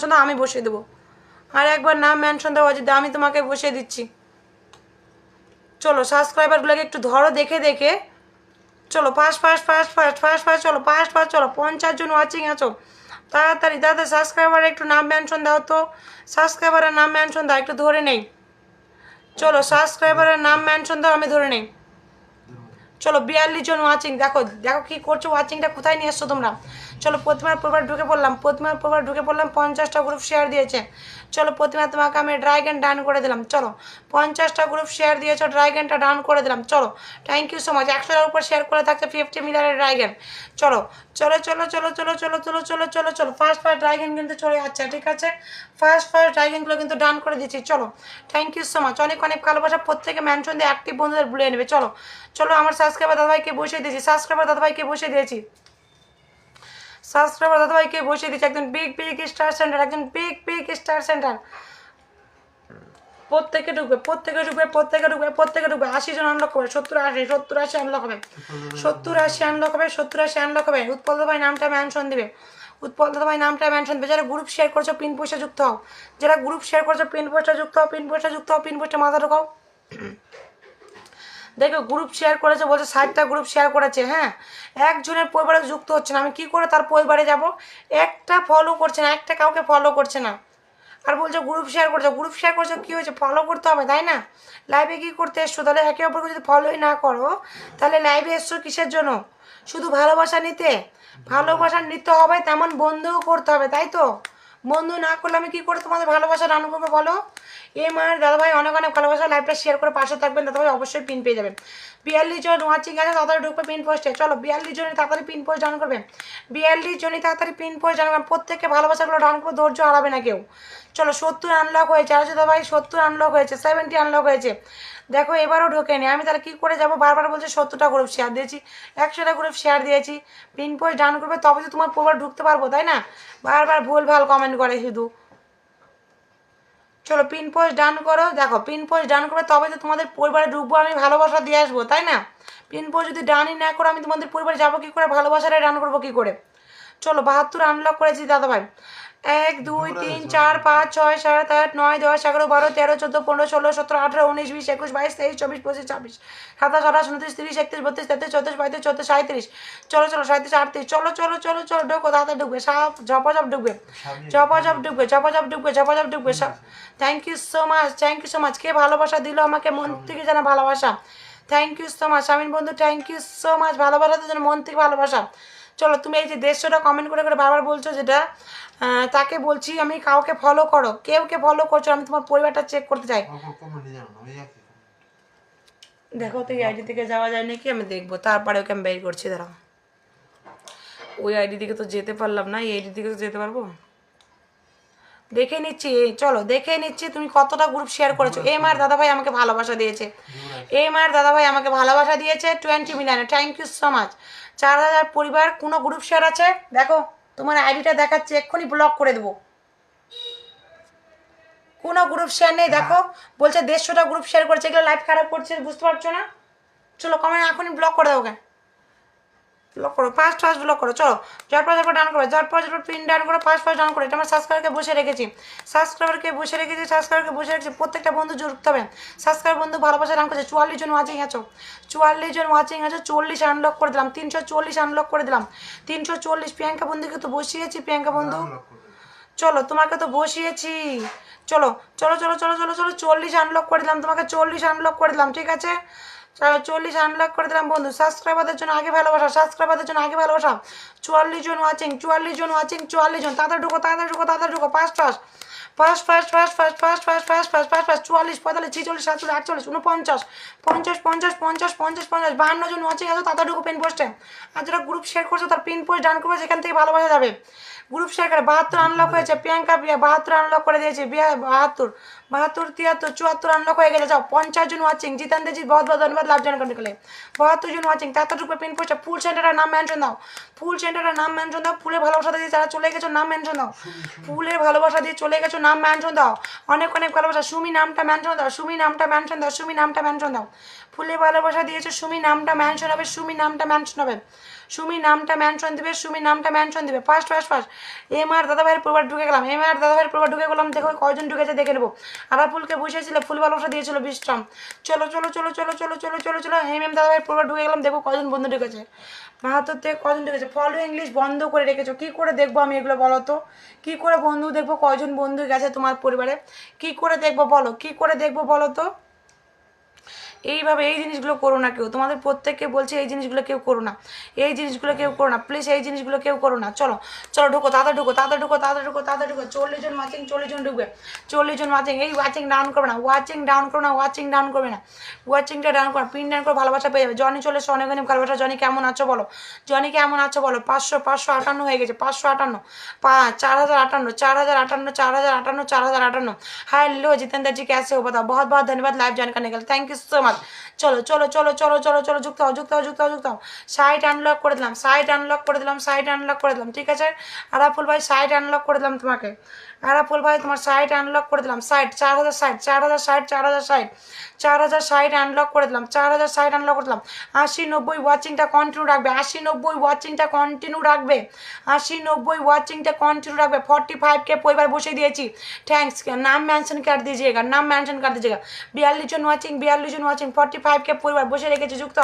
Mention দাও আমি বসিয়ে দেবো। আর একবার নাম মেনশন দাও অজিত দা, আমি তোমাকে বসিয়ে দিচ্ছি। চলো সাবস্ক্রাইবারগুলোকে একটু ধরো দেখে দেখে। চলো fast fast fast fast fast fast চলো ফাস্ট ফাস্ট চলো পঞ্চাশ জন ওয়াচিং আছো। তাড়াতাড়ি দাদা সাবস্ক্রাইবার একটু নাম মেনশন দাও তো। সাবস্ক্রাইবারের নাম মেনশন দাও একটু ধরে নেই। চলো সাবস্ক্রাইবারের নাম মেনশন দাও আমি ধরে নেই। চলো বিয়াল্লিশ জন ওয়াচিং দেখো দেখো কি করছ ওয়াচিংটা কোথায় নিয়ে এসছো তোমরা? চলো প্রতিমার পরিবার ঢুকে পড়লাম, প্রতিমার পরিবার ঢুকে পড়লাম, পঞ্চাশটা গ্রুপ শেয়ার দিয়েছে। চলো প্রতিমা তোমাকে আমি ড্রাইগেন ডান করে দিলাম, চলো। পঞ্চাশটা গ্রুপ শেয়ার দিয়েছ ড্রাইগেনটা ডান করে দিলাম, চলো। থ্যাংক ইউ সো মাচ একশোটার উপর শেয়ার করে থাকছে ফিফটি মিলিয়নের ড্রাইগেন চলো চলো চলো চলো চলো চলো চলো চলো চলো চলো। ফার্স্ট ফার্স্ট ড্রাইগেন কিন্তু চলে যাচ্ছে, ঠিক আছে? ফার্স্ট ফার্স্ট ড্রাইগেনগুলো কিন্তু ডান করে দিচ্ছি চলো থ্যাংক ইউ সো মাচ অনেক অনেক ভালোবাসা। প্রত্যেকে মেনশন দিয়ে অ্যাক্টিভ বন্ধুদের ভুলে নেবে। চলো চলো, আমার সাবস্ক্রাইবার দাদাভাইকে বসিয়ে দিয়েছি। সাবস্ক্রাইবার দাদাভাইকে বসিয়ে দিয়েছি। সাবস্ক্রাইবার দাদাভাইকে বসিয়ে দিয়েছি। একজন বিগ বিগ স্টার সেন্টার একজন বিগ বিগ স্টার সেন্টার প্রত্যেকে ঢুকবে প্রত্যেকে ঢুকবে প্রত্যেকে ঢুকবে প্রত্যেকে ঢুকবে। আশি জন আনলক হবে, সত্তর আশি সত্তর আশি আনলক হবে। সত্তর আশি আনলক হবে, সত্তর আশি আনলক হবে। উৎপল ভাই নামটা মেনশন দিবে। উৎপল ভাই নামটা মেনশন দেবে। যারা গ্রুপ শেয়ার করছ পিন পোস্টে যুক্ত হও। যারা গ্রুপ শেয়ার করছ পিন পোস্টে যুক্ত হও পিন পোস্টে যুক্ত হও পিন পোস্টে মাথা ঢোকাও। দেখো গ্রুপ শেয়ার করেছে বলছে, ষাটটা গ্রুপ শেয়ার করেছে হ্যাঁ? একজনের পরিবারে যুক্ত হচ্ছে না। আমি কি করে তার পরিবারে যাব? একটা ফলো করছে না, একটা কাউকে ফলো করছে না। আর বলছো গ্রুপ শেয়ার করছ গ্রুপ শেয়ার করছ কী হয়েছে? ফলো করতে হবে, তাই না? লাইভে কী করতে এসছো? তাহলে একে অপরকে যদি ফলোই না করো, তাহলে লাইভে এসছো কিসের জন্য? শুধু ভালোবাসা নিতে? ভালোবাসা নিতে হবে, তেমন বন্ধুও করতে হবে, তাই তো? বন্ধু না করলে আমি কী করে তোমাদের ভালোবাসা রান করব বলো? এ মায়ের দাদাভাই অনেক অনেক ভালোবাসা লাইভটা শেয়ার করে পাশে থাকবেন, দাদাভাই অবশ্যই পিন পেয়ে যাবেন। বিয়াল্লিশ জন ওয়াচিং আছে, তাড়াতাড়ি ঢুকবে পিন পোস্টে চলো, বিয়াল্লিশ জনই তাড়াতাড়ি পিন পোস্ট ডান করবেন। বিয়াল্লিশ জনই তাড়াতাড়ি পিন পোস্ট ডান করবে প্রত্যেককে ভালোবাসাগুলো ডান করে, ধৈর্য হারাবে না কেউ। চলো, সত্তর আনলক হয়েছে। আছে দাদাভাই, সত্তর আনলক হয়েছে সেভেন্টি আনলক হয়েছে। দেখো, এবারও ঢোকেনি আমি তাহলে কী করে যাব? বারবার বলছে সত্তরটা গ্রুপ শেয়ার দিয়েছি, একশোটা গ্রুপ শেয়ার দিয়েছি। পিন পোস্ট ডান করবে, তবে তো তোমার পরিবার ঢুকতে পারব, তাই না? বারবার ভুল ভালো কমেন্ট করে শুধু। চলো পিন পোস্ট ডান করো। দেখো পিন পোস্ট ডান করবে তবে তো তোমাদের পরিবারে ঢুকবো, আমি ভালোবাসা দিয়ে আসব, তাই না? পিন পোস্ট যদি ডানই না করো, আমি তোমাদের পরিবারে যাব কী করে? ভালোবাসাটাই ডান করব কী করে? চলো, বাহাত্তর আনলক করেছি দাদা ভাই এক দুই তিন চার পাঁচ ছয় সাত আট নয় দশ এগারো বারো তেরো চোদ্দ পনেরো ষোলো সতেরো আঠেরো উনিশ বিশ একুশ বাইশ তেইশ চব্বিশ পঁচিশ ছাব্বিশ সাতাশ আঠাশ উনত্রিশ তিরিশ একত্রিশ বত্রিশ তেত্রিশ চৌত্রিশ পঁয়ত্রিশ চৌত্রিশ সাঁত্রিশ চলো চলো সাঁত্রিশ আটত্রিশ চলো চলো চলো চলো ঢুকো তাড়াতাড়ি ঢুকবে সাপ ঝপাঝপ ঢুকবে ঝপাঝপ ঢুকবে। ঝপাঝপ ঢুকবে ঝপাঝপ ঢুকবে thank you so much thank you so much কে ভালোবাসা দিল আমাকে মন থেকে জানা ভালোবাসা? থ্যাংক ইউ সো মাচ স্বামীন বন্ধু থ্যাংক ইউ সো মাচ ভালোবাসাতে জন্য মন থেকে ভালোবাসা। চলো তুমি এই যে দেড়শোটা কমেন্ট করে করে বারবার বলছো যেটা তাকে বলছি আমি কাউকে ফলো করো। কেউ কে ফলো করছ আমি তোমার পরিবারটা চেক করতে চাই। দেখো তো এই আইডি থেকে যাওয়া যায় নাকি আমি দেখব। তারপরে ওকে আমি বের করছি দাঁড়াও। ওই আইডি থেকে তো যেতে পারলাম না এই আইডি থেকে তো যেতে পারব? দেখে নিচ্ছি চলো দেখে নিচ্ছি তুমি কতটা গ্রুপ শেয়ার করেছ। এম আর দাদাভাই আমাকে ভালোবাসা দিয়েছে। এম আর দাদাভাই আমাকে ভালোবাসা দিয়েছে টোয়েন্টি মিলিয়নে থ্যাংক ইউ সো মাচ চার হাজার পরিবার কোনো গ্রুপ শেয়ার আছে? দেখো তোমার আইডিটা দেখাচ্ছে এক্ষুনি ব্লক করে দেবো। কোনো গ্রুপ শেয়ার নেই দেখো। বলছে দেড়শোটা গ্রুপ শেয়ার করেছে এগুলো লাইফ খারাপ করছে বুঝতে পারছ না? চলো কমেন্ট এখনই ব্লক করে দাও ওকে। ব্লক করো ফার্স্ট ফার্স্ট ব্লক করো চলো। পর যারপর ডান করো পর যারপর পিন ডান করো ফার্স্ট ফার্স্ট ডান করো এটা আমার সাবস্ক্রাইবারকে বসে রেখেছি। সাবস্ক্রাইবারকে বসে রেখেছি সাবস্ক্রাইবারকে বসে রেখেছি প্রত্যেকটা বন্ধু যুক্ত হবে। সাবস্ক্রাইব বন্ধু ভালোবাসা ডান করছে চুয়াল্লিশ জন ওয়াচিং আছো। চুয়াল্লিশ জন ওয়াচিং আছে চল্লিশ আনলক করে দিলাম তিনশো চল্লিশ আনলক করে দিলাম। তিনশো চল্লিশ প্রিয়াঙ্কা বন্ধুকে তো বসিয়েছি প্রিয়াঙ্কা বন্ধু। চলো তোমাকে তো বসিয়েছি। চলো চলো চলো চলো চলো চলো চল্লিশ আনলক করে দিলাম তোমাকে চল্লিশ আনলক করে দিলাম ঠিক আছে? চল্লিশ আনলক করে দিলাম বন্ধু সাবস্ক্রাইবারদের জন্য আগে ভালোবাসা সাবস্ক্রাইবারদের জন্য আগে ভালোবাসা চুয়াল্লিশ জন ওয়াচিং চুয়াল্লিশ জন ওয়াচিং চুয়াল্লিশ জন তাড়াতাড়ি ঢুকো তাড়াতাড়ি ঢুকো তাড়াতাড়ি ঢুকো first first first first first first first first first first first first চুয়াল্লিশ পঁয়তাল্লিশ ছিচল্লিশ সাতচল্লিশ আটচল্লিশ উনপঞ্চাশ পঞ্চাশ পঞ্চাশ পঞ্চাশ পঞ্চাশ পঞ্চাশ বাহান্ন জন ওয়াচিং আছে তাড়াতাড়ি ঢুকো পিন পোস্টে আর যারা গ্রুপ শেয়ার করছে তার পিন পোস্ট ডান করবে সেখান থেকে ভালোবাসা যাবে গ্রুপ শেয়ার করে বাহাত্তর আনলক হয়েছে, প্রিয়াঙ্কা প্রিয়া বাহাত্তর আনলক করে দিয়েছে, বিয়া বাহাত্তর বাহাত্তর, তিয়াত্তর, চুয়াত্তর আনলক হয়ে গেছে, যাও, পঞ্চাশ জন ওয়াচিং জিতান জি বহুত বহুত ধন্যবাদ, লাভ জন করলে বাহাত্তর জন ওয়াচিং তাড়াতাড়ি ঢুকবে পিন পোস্টে ফুল সেন্টারের নাম মেনশন দাও, ফুল সেন্টারের নাম মেনশন দাও, ফুলের ভালোবাসা দিয়ে যারা চলে গেছো, নাম মেনশন দাও। ফুলের ভালোবাসা দিয়ে চলে গেছো, নাম মেনশন দাও। অনেক অনেক ভালোবাসা, সুমি নামটা মেনশন দাও, সুমি নামটা মেনশন দাও, সুমি নামটা মেনশন দাও। ফুলে ভালোবাসা দিয়েছ, সুমি নামটা মেনশন হবে, সুমি নামটা মেনশন হবে। সুমি নামটা মেনশন দিবে, সুমি নামটা মেনশন দিবে। First first first M R দাদাভাইয়ের পরিবার ঢুকে গেলাম। এম আর দাদা দাদাভাইয়ের পরিবার ঢুকে গেলাম, দেখো কয়জন ঢুকেছে দেখে নেব। আরাফুলকে বসেছিল ফুল ভালোবাসা দিয়েছিল বিশ্রাম। চলো চলো চলো চলো চলো চলো চলো চলো। এম এম দাদাভাইয়ের পরিবার ঢুকে গেলাম, দেখো কয়জন বন্ধু ঢুকেছে। বাহাত্তর থেকে কজন ঢুকেছে? ফলো ইংলিশ বন্ধ করে রেখেছো। কি করে দেখব আমি এগুলো বলো তো? কি করে বন্ধু দেখব? কজন বন্ধু গেছে তোমার পরিবারে? কি করে দেখব বলো? কি করে দেখব বলো তো? এইভাবে এই জিনিসগুলো করো না কেউ তোমাদের প্রত্যেককে বলছে এই জিনিসগুলো কেউ করো না এই জিনিসগুলো কেউ করো না প্লিজ এই জিনিসগুলো কেউ করো না চলো চলো ঢুকো তাড়াতাড়ি ঢুকো তাড়াতাড়ি ঢুকো তাড়াতাড়ি ঢুকো তাড়াতাড়ি ঢুকো চল্লিশ জন ওয়াচিং চল্লিশ জন ঢুকবে চল্লিশ জন ওয়াচিং এই ওয়াচিং ডাউন করবে না ওয়াচিং ডাউন করো না ওয়াচিং ডাউন করবে না ওয়াচিংটা ডাউন করো পিন ডাউন করে ভালোবাসা পেয়ে যাবে জনি চলে এসো অনেক অনেক ভালোবাসা জনি কেমন আছো বলো জনি কেমন আছো বলো পাঁচশো পাঁচশো আটান্ন হয়ে গেছে পাঁচশো আটান্ন পাঁচ চার হাজার আটান্ন চার হাজার আটান্ন চার হাজার আটান্ন चार हजार अठान्न हेलो जितेंद्र जी कैसे हो बताओ बहुत बहुत धन्यवाद लाइव ज्वाइन करने के लिए थैंक यू सो मच চলো চলো চলো চলো চলো চলো, যুক্ত হও যুক্ত হও যুক্ত হও যুক্ত হও। সাইট আনলক করে দিলাম সাইট আনলক করে দিলাম সাইট আনলক করে দিলাম, ঠিক আছে? আরাফুল ভাই সাইট আনলক করে দিলাম তোমাকে। আরাপোল ভাই, তোমার সাইট আনলক করে দিলাম। সাইট চার হাজার সাইট চার হাজার সাইট চার হাজার সাইট চার হাজার সাইট আনলক করে দিলাম। চার হাজার সাইট আনলক করে দিলাম। আশি নব্বই ওয়াচিংটা কন্টিনিউ রাখবে। আশি নব্বই ওয়াচিংটা কন্টিনিউ রাখবে। আশি নব্বই ওয়াচিংটা কন্টিনিউ রাখবে। ফর্টি ফাইভ কে পরিবার বসে দিয়েছি। থ্যাংকস নাম মেনশন দিয়ে দিজিয়েগা নাম মেনশন কর দিজিয়েগা বিয়াল্লিশ জন ওয়াচিং বিয়াল্লিশ জন ওয়াচিং ফর্টি ফাইভ কে পরিবার বসে রেখেছে, যুক্ত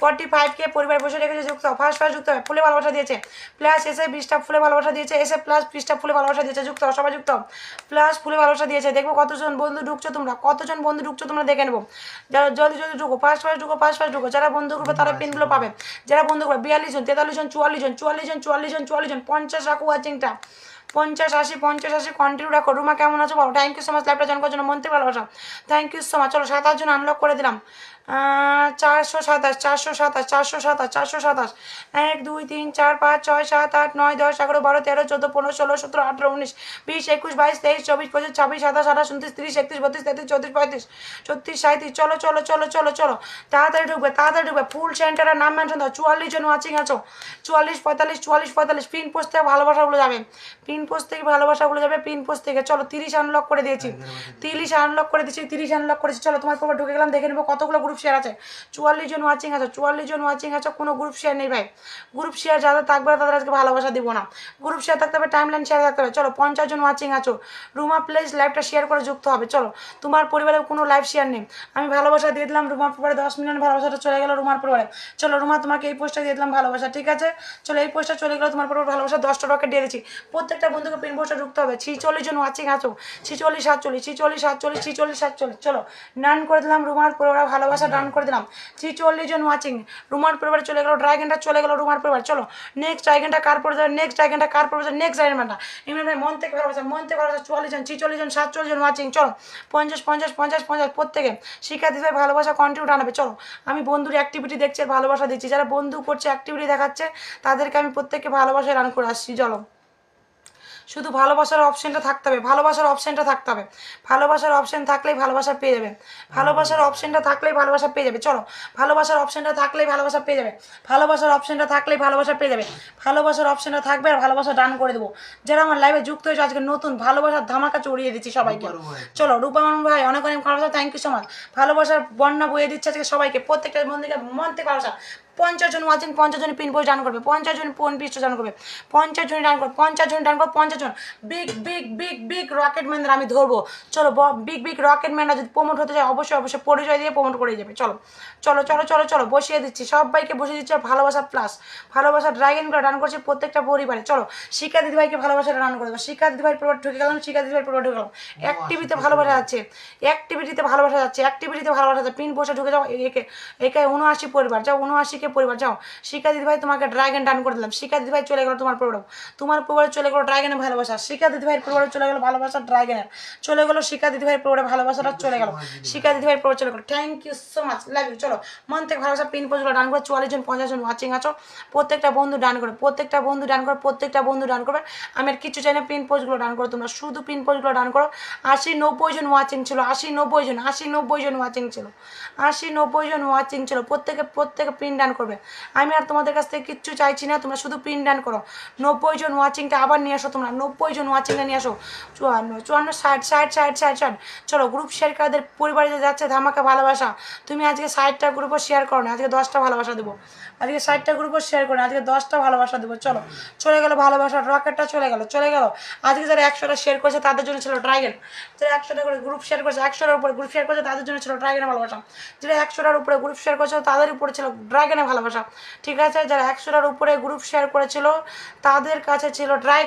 ফর্টি ফাইভ কে পরিবার বসে রেখেছে, যুক্ত ফার্স্ট ফার্স্ট যুক্ত হবে। ফুলে ভালোবাসা দিয়েছে। প্লাস এসে বিশটা ফুলে ভালোবাসা দিয়েছে। এসে প্লাস বিশটা ফুলে ভালোবাসা দিয়েছে, যুক্ত সবাই হও প্লাস ফুলে ভালোবাসা দিয়েছে। দেখব কতজন বন্ধু ঢুকছো তোমরা। কতজন বন্ধু ঢুকছো তোমরা দেখে নেব। যারা জলদি জলদি ঢুকো ফার্স্ট ফার্স্ট ঢুকো ফার্স্ট ফার্স্ট ঢুকো যারা বন্ধু করবে তারা পিনগুলো পাবে। যারা বন্ধু করবে বিয়াল্লিশ জন তেতাল্লিশ জন চুয়াল্লিশ জন চুয়াল্লিশ জন চুয়াল্লিশ জন চুয়াল্লিশ জন পঞ্চাশ রাখো ওয়াচিংটা পঞ্চাশ আশি পঞ্চাশ আশি কন্টিনিউ রাখো। রুমা, কেমন আছো? বলো থ্যাংক ইউ সো মাচ লাইভটা জয়েন করার জন্য মন্ত্রী ভালোবাসা। থ্যাংক ইউ সো মাচ চলো সাত আটজন আনলক করে দিলাম। চারশো সাতাশ চারশো সাতাশ চারশো সাতাশ চারশো সাতাশ। এক, দুই, তিন, চার, পাঁচ, ছয়, সাত, আট, নয়, দশ, এগারো, বারো, তেরো, চোদ্দ, পনেরো, ষোলো, সতেরো, আঠেরো, উনিশ, বিশ, একুশ, বাইশ, তেইশ, চব্বিশ, পঁচিশ, ছাব্বিশ, সাতাশ, আঠাশ, উনত্রিশ, তিরিশ, একত্রিশ, বত্রিশ, তেত্রিশ, চৌত্রিশ, পঁয়ত্রিশ চৌত্রিশ সাঁত্রিশ চলো চলো চলো চলো চলো। তাড়াতাড়ি ঢুকবে তাড়াতাড়ি ঢুকবে। ফুল সেন্টারের নাম মেনশন চুয়াল্লিশ জন ওয়াচিং আছো। চুয়াল্লিশ, পঁয়তাল্লিশ চুয়াল্লিশ, পঁয়তাল্লিশ। পিন পোস্ট থেকে ভালোবাসাগুলো যাবে। পিন পোস্ট থেকে ভালোবাসাগুলো যাবে পিন পোস্ট থেকে। চলো তিরিশ আনলক করে দিয়েছি। তিরিশ আনলক করে দিয়েছি তিরিশ আনলক করেছি। চলো তোমার পর ঢুকে গেলাম দেখে নেব কতগুলো গ্রুপ শেয়ার আছে। চুয়াল্লিশ জন ওয়াচিং আছে চুয়াল্লিশ জন ওয়াচিং আছে কোনো গ্রুপ শেয়ার নেই ভাই। গ্রুপ শেয়ার যাদের থাকবে তাদের আজকে ভালোবাসা দিব না। গ্রুপ শেয়ার থাকতে হবে টাইম লাইন শেয়ার থাকতে হবে। চলো পঞ্চাশ জন ওয়াচিং আছো। রুমা প্লেস লাইভটা শেয়ার করে যুক্ত হবে। চলো তোমার পরিবারে কোনো লাইভ শেয়ার নেই। আমি ভালোবাসা দিয়ে দিলাম রুমার পরিবারে দশ মিলিয়ন ভালোবাসাটা চলে গেলো রুমার পরিবারে চলো রুমা তোমাকে এই পোস্টটা দিয়ে দিলাম ভালোবাসা ঠিক আছে? চলো এই পোস্টটা চলে গেলো তোমার পরিবার ভালোবাসা দশটা রকেট দিয়ে দিচ্ছি প্রত্যেকটা বন্ধুকে পিন পোস্টটা ঢুকতে হবে। ছিচল্লিশ জন ওয়াচিং আছো ছিচল্লিশ, সাতচল্লিশ ছিচল্লিশ সাতচল্লিশ ছিচল্লিশ, সাতচল্লিশ। চলো ডান করে দিলাম রুমার পরিবার ভালোবাসা ডান করে দিলাম। ছিচল্লিশ জন ওয়াচিং রুমার পরিবার চলে গেলো ড্রাগনটা চলে গেলো রুমার পরিবার চলো নেক্সট ড্রাগনটা কার পড়ে যাবে? নেক্সট ড্রাগনটা কার পড়ে যাবে? নেক্সট ড্রাগনটা ইমরান ভাই, মন থেকে ভালোবাসা, মন থেকে ভালোবাসা, চুয়াল্লিশ জন, ছিচল্লিশ জন, সাতচল্লিশ জন ওয়াচিং চলো, পঞ্চাশ পঞ্চাশ পঞ্চাশ পঞ্চাশ, প্রত্যেকে। শিক্ষার্থী ভাই, ভালোবাসা কন্টিনিউ আনাবে চলো, আমি বন্ধুর অ্যাক্টিভিটি দেখছি ভালোবাসা দিচ্ছি। যারা বন্ধু করছে অ্যাক্টিভিটি দেখাচ্ছে, তাদেরকে আমি প্রত্যেককে ভালোবাসায় রান করে আসছি। চলো। শুধু ভালোবাসার অপশনটা থাকতে হবে ভালোবাসার অপশনটা থাকতে হবে। ভালোবাসার অপশন থাকলেই ভালোবাসা পেয়ে যাবে। ভালোবাসার অপশনটা থাকলেই ভালোবাসা পেয়ে যাবে। চলো ভালোবাসার অপশনটা থাকলেই ভালোবাসা পেয়ে যাবে। ভালোবাসার অপশনটা থাকলেই ভালোবাসা পেয়ে যাবে। ভালোবাসার অপশনটা থাকবে আর ভালোবাসা ডান করে দেবো। যারা আমার লাইভে যুক্ত হয়েছে আজকে নতুন ভালোবাসার ধামাকা চড়িয়ে দিচ্ছি সবাইকে। চলো রূপামন ভাই অনেক অনেক ভালোবাসা থ্যাংক ইউ সো মাচ ভালোবাসার বন্যা বয়ে দিচ্ছে আজকে সবাইকে। প্রত্যেকটা মন্দিরকে মন থেকে ভালোবাসা। পঞ্চাশ জন ওয়াচিং পঞ্চাশ জন পিন পোস্ট ডান করবে পঞ্চাশ জন ফোন পিস্ট ডান করবে পঞ্চাশ জন ডান করবে পঞ্চাশ জন ডান করবে পঞ্চাশ জন। Big big big big rocket ম্যানদের আমি ধরবো। চলো বিগ বিগ রকেট ম্যানরা যদি প্রমোট হতে চায় অবশ্যই অবশ্যই পরিচয় দিয়ে প্রমোট করে যাবে। চলো চলো চলো চলো চলো বসিয়ে দিচ্ছি। সবাইকে বসিয়ে দিচ্ছি আর ভালোবাসা প্লাস ভালোবাসা করে ডান করছে প্রত্যেকটা পরিবারে। চলো শিক্ষা দিদিভাইকে ভালোবাসা রান করে দেবো। শিক্ষা দিদিভাইয়ের পরিবার ঢুকে গেলাম শিক্ষা দিদিভাইয়ের পরিবার ঢুকে গেলাম। অ্যাক্টিভিতে ভালোবাসা যাচ্ছে অ্যাক্টিভিটিতে ভালোবাসা যাচ্ছে অ্যাক্টিভিটিতে ভালোবাসা যাচ্ছে পিন বসে ঢুকে যাও একে একে উনআশি পরিবার যাও উনআশিকে পরিবার যাও। শিক্ষা দিদিভাই তোমাকে ড্রাগন ডান করে দিলাম। শিক্ষা দিদিভাই চলে গেলো তোমার পরিবার তোমার পরিবারে চলে গেলো ড্রাগনের ভালোবাসা। শিক্ষা দিদিভাইয়ের পরিবারে চলে গেলো ভালোবাসা ড্রাগনের চলে গেলো শিক্ষা দিদিভাইয়ের পরিবারে ভালোবাসাটা চলে গেলো। শিক্ষা দিদিভাইয়ের পরিবার চলে গেলো। Thank you so much you চলো, মন থেকে ভালোবাসা পিন পর্যন্ত ডান করে চুয়াল্লিশ জন, পঞ্চাশ জন ওয়াচিং আছো। প্রত্যেকটা বন্ধু ডান করে, প্রত্যেকটা বন্ধু ডান করে, প্রত্যেকটা বন্ধু ডান করবে। আমি আর কিছু চাই না পিন পোস্টগুলো ডান করো তোমরা। শুধু পিন পোস্টগুলো ডান করো। আশি নব্বই জন ওয়াচিং ছিল। আশি নব্বই জন, আশি নব্বই জন ওয়াচিং ছিল। আশি নব্বই জন ওয়াচিং ছিল। প্রত্যেকে প্রত্যেকে পিন ডান ডান করবে। আমি আর তোমাদের কাছ থেকে কিচ্ছু চাইছি না, তোমরা শুধু পিন ডান করো। নব্বই জন ওয়াচিংটা আবার নিয়ে আসো তোমরা, নব্বই জন ওয়াচিংটা নিয়ে আসো। চুয়ান্ন চুয়ান্ন, ষাট ষাট ষাট ষাট ষাট। চলো গ্রুপ শেয়ার কাদের পরিবারে যাচ্ছে ধামাকা ভালোবাসা, তুমি আজকে ষাটটা গ্রুপও শেয়ার করো না, আজকে দশটা ভালোবাসা দেবো। আজকে ষাটটা গ্রুপও শেয়ার করো না, আজকে দশটা ভালোবাসা দেবো। চলো, চলে গেলো ভালোবাসা রকেটটা চলে গেলো চলে গেলো। আজকে যারা একশোটা শেয়ার করেছে তাদের জন্য ছিল ড্রাগন যারা একশোটা করে গ্রুপ শেয়ার করেছে, একশোটার উপরে গ্রুপ শেয়ার করেছে, তাদের জন্য ছিল ড্রাগনের ভালোবাসা। যারা একশোটার উপরে গ্রুপ শেয়ার করেছিল তাদের উপরে ছিল ড্রাগনের ভালোবাসা। ঠিক আছে? যারা একশোটার উপরে গ্রুপ শেয়ার করেছিল তাদের কাছে ছিল ড্রাগ